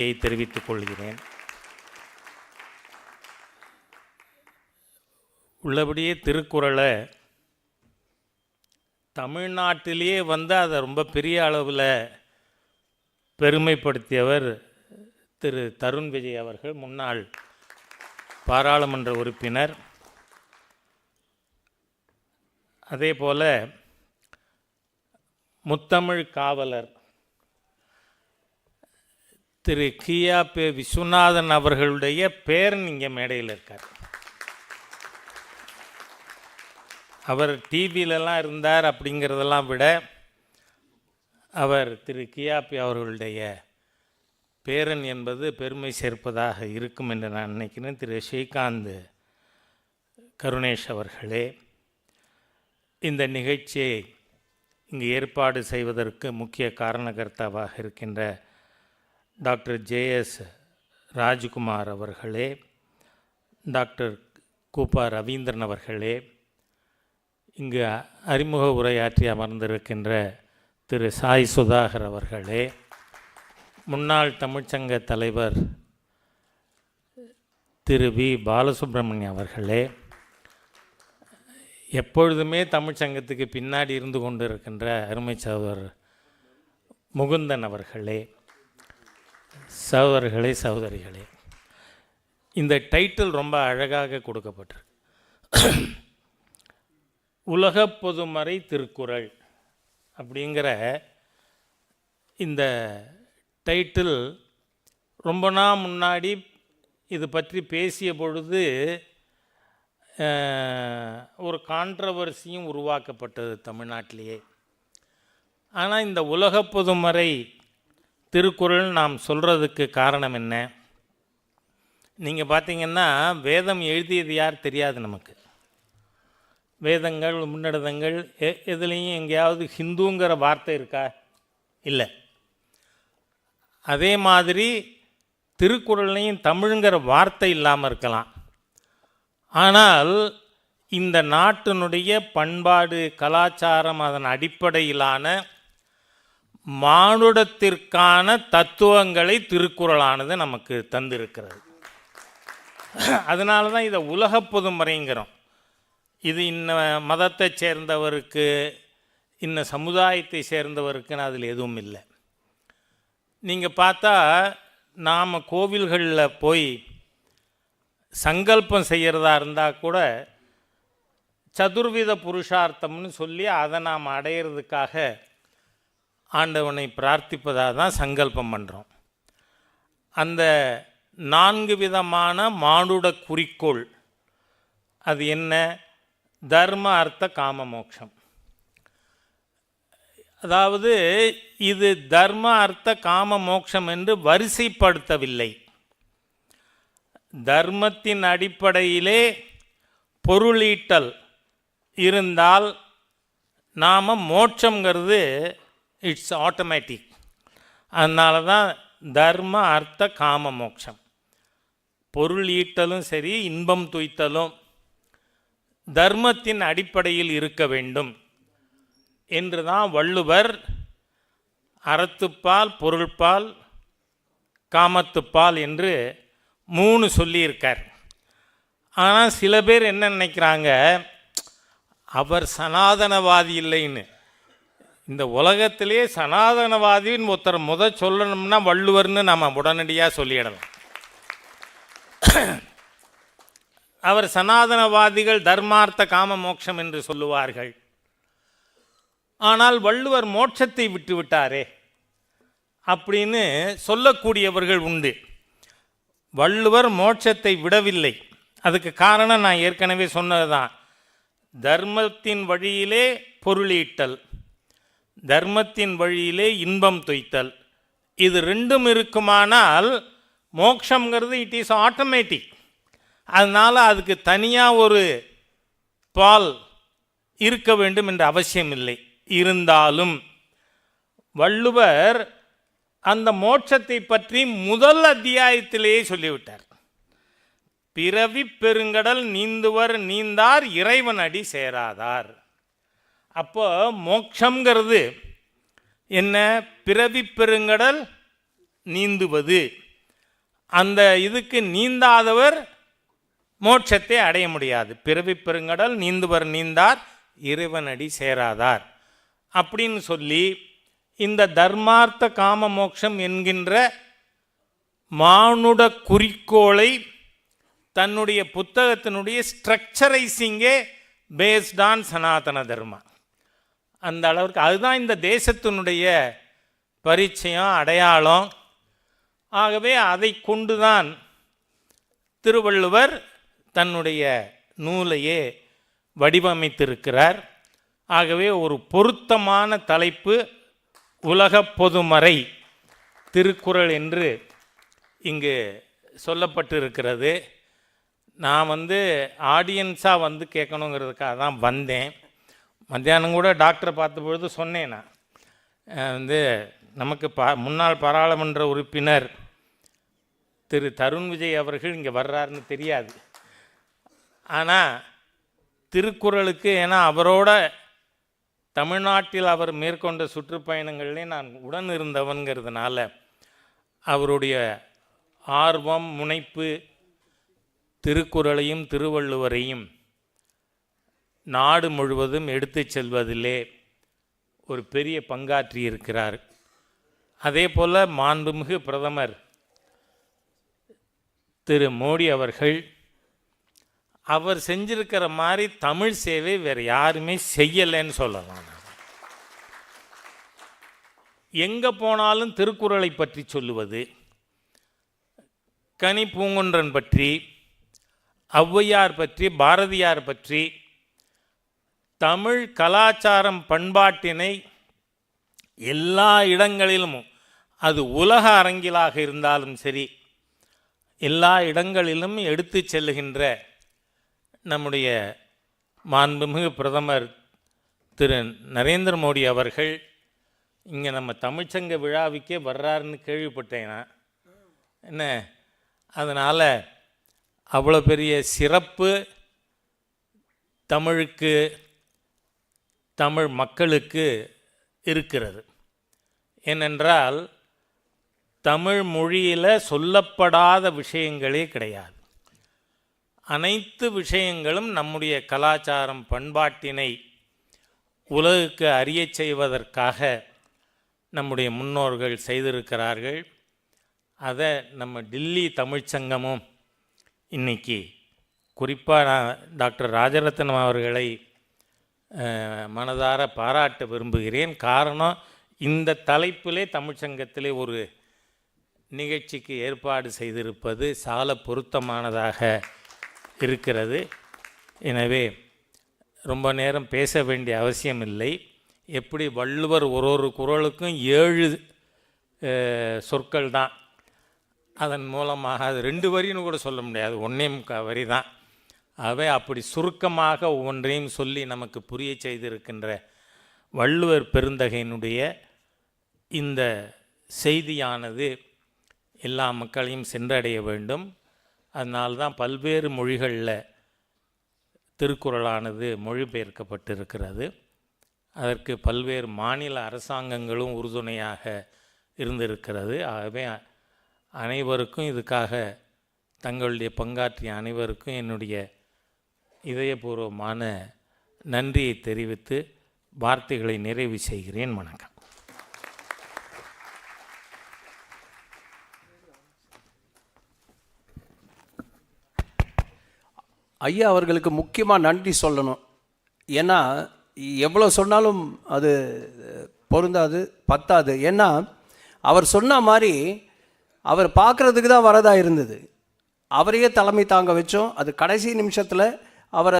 தெரிவித்துக் கொள்கிறேன். உள்ளபடியே திருக்குறளை தமிழ்நாட்டிலேயே வந்து அதை ரொம்ப பெரிய அளவில் பெருமைப்படுத்தியவர் திரு தருண் விஜய் அவர்கள். முன்னாள் பாராளுமன்ற உறுப்பினர். அதே போல் முத்தமிழ் காவலர் திரு கியா பே விஸ்வநாதன் அவர்களுடைய பேரன் இங்கே மேடையில் இருக்கார். அவர் டிவியிலலாம் இருந்தார் அப்படிங்கிறதெல்லாம் விட அவர் திரு கியாபி அவர்களுடைய பேரன் என்பது பெருமை சேர்ப்பதாக இருக்கும் என்று நான் நினைக்கிறேன். திரு ஸ்ரீகாந்த் கருணேஷ் அவர்களே இந்த நிகழ்ச்சியை இங்கு ஏற்பாடு செய்வதற்கு முக்கிய காரணகர்த்தாவாக இருக்கின்ற டாக்டர் ஜேஎஸ் ராஜ்குமார் அவர்களே டாக்டர் கூப்பா ரவீந்திரன் அவர்களே இங்கு அறிமுக உரையாற்றி அமர்ந்திருக்கின்ற திரு சாய் சுதாகர் அவர்களே முன்னாள் தமிழ்ச்சங்க தலைவர் திரு வி. பாலசுப்ரமணியம் அவர்களே எப்பொழுதுமே தமிழ்ச்சங்கத்துக்கு பின்னாடி இருந்து கொண்டு இருக்கின்ற அருமை சகோதரர் முகுந்தன் அவர்களே சகோதரர்களே சகோதரிகளே இந்த டைட்டில் ரொம்ப அழகாக கொடுக்கப்பட்டிருக்கு. உலக பொதுமறை திருக்குறள் அப்படிங்கிற இந்த டைட்டில் ரொம்ப நாள் முன்னாடி இது பற்றி பேசிய பொழுது ஒரு கான்ட்ரவர்சியும் உருவாக்கப்பட்டது தமிழ்நாட்டிலேயே. ஆனால் இந்த உலக பொதுமறை திருக்குறள் நாம் சொல்கிறதுக்கு காரணம் என்ன? நீங்கள் பார்த்தீங்கன்னா வேதம் எழுதியது யார் தெரியாது நமக்கு. வேதங்கள் முன்னடதங்கள் எ எதுலேயும் எங்கேயாவது ஹிந்துங்கிற வார்த்தை இருக்கா? இல்லை. அதே மாதிரி திருக்குறள்லையும் தமிழுங்கிற வார்த்தை இல்லாமல் இருக்கலாம். ஆனால் இந்த நாட்டினுடைய பண்பாடு கலாச்சாரம் அதன் அடிப்படையிலான மானுடத்திற்கான தத்துவங்களை திருக்குறளானது நமக்கு தந்திருக்கிறது. அதனால தான் இதை உலக பொதுமறைங்கிறோம். இது இன்ன மதத்தை சேர்ந்தவருக்கு இன்ன சமுதாயத்தை சேர்ந்தவருக்குன்னு அதில் எதுவும் இல்லை. நீங்கள் பார்த்தா நாம் கோவில்களில் போய் சங்கல்பம் செய்கிறதா இருந்தால் கூட சதுர்வித புருஷார்த்தம்னு சொல்லி அதை நாம் அடையிறதுக்காக ஆண்டவனை பிரார்த்திப்பதாக தான் சங்கல்பம் பண்ணுறோம் அந்த நான்கு விதமான மானுட குறிக்கோள் அது என்ன? தர்ம அர்த்த காம மோட்சம் அதாவது இது தர்ம அர்த்த காம மோட்சம் என்று வரிசைப்படுத்தவில்லை. தர்மத்தின் அடிப்படையிலே பொருளீட்டல் இருந்தால் நாம் மோட்சங்கிறது இட்ஸ் ஆட்டோமேட்டிக் அதனால தான் தர்ம அர்த்த காம மோட்சம் பொருள் ஈட்டலும் சரி இன்பம் துய்த்தலும் தர்மத்தின் அடிப்படையில் இருக்க வேண்டும் என்று தான் வள்ளுவர் அறத்துப்பால் பொருள்பால் காமத்துப்பால் என்று மூணு சொல்லியிருக்கார். ஆனால் சில பேர் என்ன நினைக்கிறாங்க அவர் சனாதனவாதி இல்லைன்னு. இந்த உலகத்திலே சனாதனவாதின்னு ஒருத்தர் முத சொல்லணும்னா வள்ளுவர்னு நம்ம உடனடியாக சொல்லிடலாம். அவர் சனாதனவாதிகள் தர்மார்த்த காம மோட்சம் என்று சொல்லுவார்கள். ஆனால் வள்ளுவர் மோட்சத்தை விட்டு விட்டாரே. அப்படின்னு சொல்லக்கூடியவர்கள் உண்டு. வள்ளுவர் மோட்சத்தை விடவில்லை. அதுக்கு காரணம் நான் ஏற்கனவே சொன்னதுதான். தர்மத்தின் வழியிலே பொருளீட்டல். தர்மத்தின் வழியிலே இன்பம் துய்த்தல். இது ரெண்டும் இருக்குமானால் மோக்ஷங்கிறது இட் இஸ் ஆட்டோமேட்டிக் அதனால் அதுக்கு தனியாக ஒரு பால் இருக்க வேண்டும் என்ற அவசியம் இல்லை இருந்தாலும் வள்ளுவர் அந்த மோட்சத்தை பற்றி முதல் அத்தியாயத்திலேயே சொல்லிவிட்டார். பிறவி பெருங்கடல் நீந்துவர் நீந்தார் இறைவன் அடி சேராதார். அப்போ மோட்சங்கிறது என்ன? பிறவி பெருங்கடல் நீந்துவது. அந்த இதுக்கு நீந்தாதவர் மோட்சத்தை அடைய முடியாது. பிறவி பெருங்கடல் நீந்துவர் நீந்தார் இறைவனடி சேராதார். அப்படின்னு சொல்லி இந்த தர்மார்த்த காம மோட்சம் என்கின்ற மானுட குறிக்கோளை தன்னுடைய புத்தகத்தினுடைய ஸ்ட்ரக்சரைசிங்கே பேஸ்ட் ஆன் சனாதன தர்மா அந்த அளவுக்கு அதுதான் இந்த தேசத்தினுடைய பரிச்சயம் அடையாளம். ஆகவே அதை கொண்டு தான் திருவள்ளுவர் தன்னுடைய நூலையே வடிவமைத்திருக்கிறார். ஆகவே ஒரு பொருத்தமான தலைப்பு உலகப் பொதுமறை திருக்குறள் என்று இங்கு சொல்லப்பட்டிருக்கிறது. நான் வந்து ஆடியன்ஸாக வந்து கேட்கணுங்கிறதுக்காக தான் வந்தேன். மத்தியானம் கூட டாக்டரை பார்த்த பொழுது சொன்னேன் நான். வந்து நமக்கு பா முன்னாள் பாராளுமன்ற உறுப்பினர் திரு தருண் விஜய் அவர்கள் இங்கே வர்றாருன்னு தெரியாது. ஆனால் திருக்குறளுக்கு ஏன்னா அவரோட தமிழ்நாட்டில் அவர் மேற்கொண்ட சுற்றுப்பயணங்கள்லேயே நான் உடன் இருந்தவன்கிறதுனால அவருடைய ஆர்வம் முனைப்பு திருக்குறளையும் திருவள்ளுவரையும் நாடு முழுவதும் எடுத்துச் செல்வதிலே ஒரு பெரிய பங்காற்றி இருக்கிறார் அதே போல் மாண்புமிகு பிரதமர் திரு மோடி அவர்கள் அவர் செஞ்சிருக்கிற மாதிரி தமிழ் சேவை வேறு யாருமே செய்யலைன்னு சொல்லலாம். எங்கே போனாலும் திருக்குறளை பற்றி சொல்லுவது கனி பூங்குன்றன் பற்றி ஔவையார் பற்றி பாரதியார் பற்றி தமிழ் கலாச்சாரம் பண்பாட்டினை எல்லா இடங்களிலும் அது உலக அரங்கிலாக இருந்தாலும் சரி எல்லா இடங்களிலும் எடுத்து செல்லுகின்ற நம்முடைய மாண்புமிகு பிரதமர் திரு நரேந்திர மோடி அவர்கள் இங்கே நம்ம தமிழ்ச்சங்க விழாவுக்கே வர்றாருன்னு கேள்விப்பட்டேன்? என்ன? அதனால் அவ்வளோ பெரிய சிறப்பு தமிழுக்கு தமிழ் மக்களுக்கு இருக்கிறது. ஏனென்றால் தமிழ் மொழியில் சொல்லப்படாத விஷயங்களே கிடையாது. அனைத்து விஷயங்களும் நம்முடைய கலாச்சாரம் பண்பாட்டினை உலகுக்கு அறியச் செய்வதற்காக நம்முடைய முன்னோர்கள் செய்திருக்கிறார்கள். அதை நம்ம டில்லி தமிழ்ச்சங்கமும் இன்னைக்கு குறிப்பாக நான் டாக்டர் ராஜரத்னம் அவர்களை மனதார பாராட்ட விரும்புகிறேன். காரணம் இந்த தலைப்பிலே தமிழ்ச்சங்கத்திலே ஒரு நிகழ்ச்சிக்கு ஏற்பாடு செய்திருப்பது சால பொருத்தமானதாக இருக்கிறது. எனவே ரொம்ப நேரம் பேச வேண்டிய அவசியம் இல்லை. எப்படி வள்ளுவர் ஒரு ஒரு குரலுக்கும் ஏழு சொற்கள் தான். அதன் மூலமாக அது ரெண்டு வரின்னு கூட சொல்ல முடியாது. ஒன்றே முக்கால் வரி தான். ஆகவே அப்படி சுருக்கமாக ஒவ்வொன்றையும் சொல்லி நமக்கு புரிய செய்திருக்கின்ற வள்ளுவர் பெருந்தகையினுடைய இந்த செய்தியானது எல்லா மக்களையும் சென்றடைய வேண்டும். அதனால்தான் பல்வேறு மொழிகளில் திருக்குறளானது மொழிபெயர்க்கப்பட்டிருக்கிறது. அதற்கு பல்வேறு மாநில அரசாங்கங்களும் உறுதுணையாக இருந்திருக்கிறது. ஆகவே அனைவருக்கும் இதுக்காக தங்களுடைய பங்காற்றிய அனைவருக்கும் என்னுடைய இதயபூர்வமான நன்றியை தெரிவித்து வார்த்தைகளை நிறைவு செய்கிறேன். வணக்கம். ஐயா அவர்களுக்கு முக்கியமாக நன்றி சொல்லணும். ஏன்னா எவ்வளோ சொன்னாலும் அது பொருந்தாது பத்தாது. ஏன்னா அவர் சொன்ன மாதிரி அவர் பார்க்குறதுக்கு தான் வரதாக இருந்தது. அவரையே தலைமை தாங்க வச்சோம். அது கடைசி நிமிஷத்தில் அவரை